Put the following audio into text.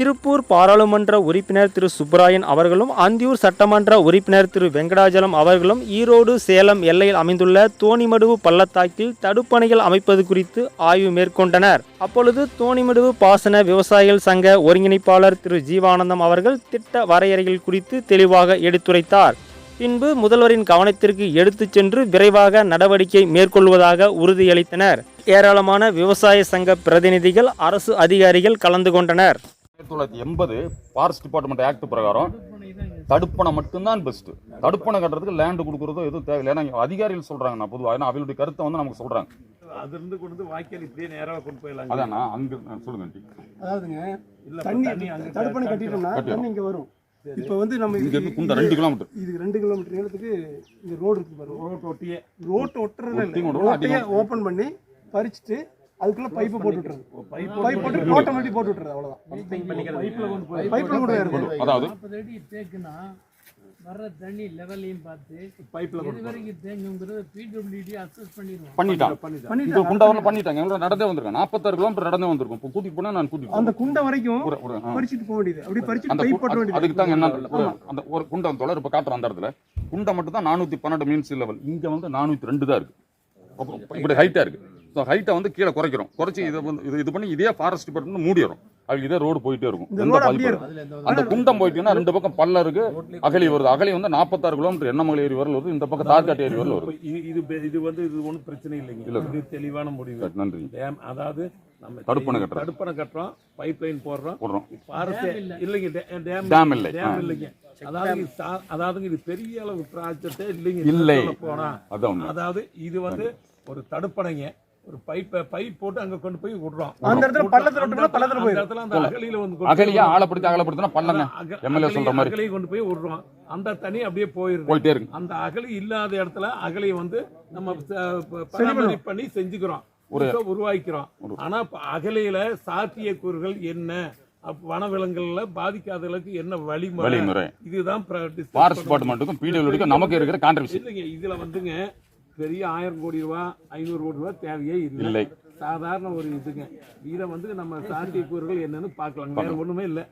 திருப்பூர் பாராளுமன்ற உறுப்பினர் திரு. சுப்பராயன் அவர்களும் அந்தியூர் சட்டமன்ற உறுப்பினர் திரு. வெங்கடாஜலம் அவர்களும் ஈரோடு சேலம் எல்லையில் அமைந்துள்ள தோணிமடுவு பள்ளத்தாக்கில் தடுப்பணைகள் அமைப்பது குறித்து ஆய்வு மேற்கொண்டனர். அப்பொழுது தோணிமடுவு பாசன விவசாயிகள் சங்க ஒருங்கிணைப்பாளர் திரு. ஜீவானந்தம் அவர்கள் திட்ட வரையறைகள் குறித்து தெளிவாக எடுத்துரைத்தார். பின்பு முதல்வரின் கவனத்திற்கு எடுத்துச் சென்று விரைவாக நடவடிக்கை மேற்கொள்வதாக உறுதியளித்தனர். ஏராளமான விவசாய சங்க பிரதிநிதிகள் அரசு அதிகாரிகள் கலந்து கொண்டனர். ஆயிரத்தி தொள்ளாயிரத்தி எண்பது ஃபாரஸ்ட் டிபார்ட்மெண்ட் ஆக்ட் பிரகாரம் தடுப்பணை மட்டும்தான் பெஸ்ட் தடுப்பணை கட்டுறதுக்கு லேண்டு கொடுக்குறதோ எதுவும் தேவையில்லை. ஏன்னா இங்க அதிகாரிகள் சொல்றாங்க நான் பொதுவாக ஏன்னா அவங்களுடைய கருத்தை வந்து நமக்கு சொல்றாங்க. அது இருந்து கொண்டு வந்து வாய்க்கால் இப்படியே நேராக கொண்டு போயிடலாம் அதானா அங்க சொல்லுங்க. அதாவதுங்க இல்ல தண்ணி தடுப்பணை கட்டிட்டோம்னா தண்ணி இங்க வரும். இப்போ வந்து நம்ம இங்க இருந்து குண்டை ரெண்டு கிலோமீட்டர் இதுக்கு ரெண்டு கிலோமீட்டர் நீளத்துக்கு இந்த ரோடு இருக்கு பாருங்க. ரோட் ஒட்டியே. ரோட் ஒட்டுறது ஓப்பன் பண்ணி பறிச்சுட்டு அதுக்குள்ள பைப்பு போட்டு விட்டுறது. பைப் பைப் போட்டு ஆட்டோமேட்டிக் போட்டு விட்டுறது அவ்வளவுதான். பைப்ல கொண்டு போய் பைப்ல இருக்கும் அதாவது நாற்பது அடி தேக்குனா வர்ற தண்ணி லெவலையும் பார்த்து பைப்ல எது வரைக்கும் தேங்குங்கிறத பிடபிள்யூடி அசஸ் பண்ணிடுவோம். பண்ணிட்டான் பண்ணிட்டான் இங்க குண்டாவரில் பண்ணிட்டாங்க எங்களோட நடந்தே வந்திருக்கேன் நாற்பத்தாறு கிலோமீட்டர் நடந்தே வந்திருக்கும். இப்போ கூட்டிட்டு போனா நான் கூட்டிட்டு அந்த. குண்டை வரைக்கும். பறிச்சுட்டு போக வேண்டியது. அப்படி பறிச்சுட்டு அந்த பைப் அது- வேண்டியது. அதுக்கு தாங்க என்ன ஒரு- அந்த ஒரு குண்டம் தொடர் இப்போ காட்டுற அந்த இடத்துல. குண்டை மட்டும் தான் நானூற்றி பன்னெண்டு மீன்ஸ் லெவல் இங்க வந்து நானூற்றி ரெண்டு தான் இருக்கு. அப்போ இப்படி ஹைட்டா இருக்கு. ஹைட்டை வந்து கீழே குறைக்கிறோம். குறைச்சி இதை வந்து இது இது பண்ணி இதே ஃபாரஸ்ட் டிபார்ட்மெண்ட் மூடிடும் அதுக்கு இதே ரோடு போயிட்டே இருக்கும். எந்த இல்லை. அந்த குண்டம் போயிட்டீங்கன்னா ரெண்டு பக்கம் பல்ல இருக்கு அகலி வருது. அகலி வந்து நாற்பத்தாறு கிலோமீட்டர் எண்ணமலை ஏரி வரல வருது இந்த பக்கம் தார்காட்டு ஏரி வரல வருது. இது இது வந்து இது ஒன்றும் பிரச்சனை இல்லைங்க. இது தெளிவான முடிவு. நன்றி. டேம் அதாவது நம்ம தடுப்பணை கட்டுறோம். தடுப்பணை கட்டுறோம் பைப் லைன் போடுறோம். போடுறோம். ஃபாரஸ்ட் இல்லைங்க டே- டேம் டேம் இல்லை. டேம் இல்லைங்க. அதாவது அதாவதுங்க இது பெரிய அளவு ப்ராஜெக்டே இல்லைங்க. இல்லை. அதாவது இது வந்து ஒரு தடுப்பணைங்க. ஒரு பைப் பைப் போட்டு அங்க கொண்டு போய் விடுறோம். அந்த இடத்துல பள்ளத்துல விட்டோம்னா பள்ளத்துல அந்த போயிடும். இடத்துல அந்த அகலியில வந்து கொண்டு அகலியா ஆழப்படுத்தி அகலப்படுத்தினா பல்லங்க அக- எம்எல்ஏ சொல்ற மாதிரி. அகலியை கொண்டு போய் விடுறோம். அந்த தண்ணி அப்படியே போயிருது. போயிட்டே இருக்கு. அந்த அகலி இல்லாத இடத்துல அகலியை வந்து நம்ம பராமரிப்பு பண்ணி செஞ்சுக்கிறோம். உருவாக்கிறோம். ஆனா அகலியில சாத்தியக்கூறுகள் என்ன? வனவிலங்குகள்ல பாதிக்காதவர்களுக்கு என்ன வழிமுறை? இதுதான் ஃபாரஸ்ட். டிபார்ட்மெண்ட்டுக்கும் பிடிஓடிக்கும் நமக்கு இருக்கிற கான்ட்ரிபியூஷன் இல்லைங்க இதுல வந்துங்க பெரிய ஆயிரம் கோடி ரூபா ஐநூறு கோடி ரூபா தேவையே இல்லை. சாதாரண ஒரு இதுங்க. இதை வந்து நம்ம சாத்தியக்கூறுகள் என்னன்னு பார்க்கலாம். வேற ஒண்ணுமே இல்லை.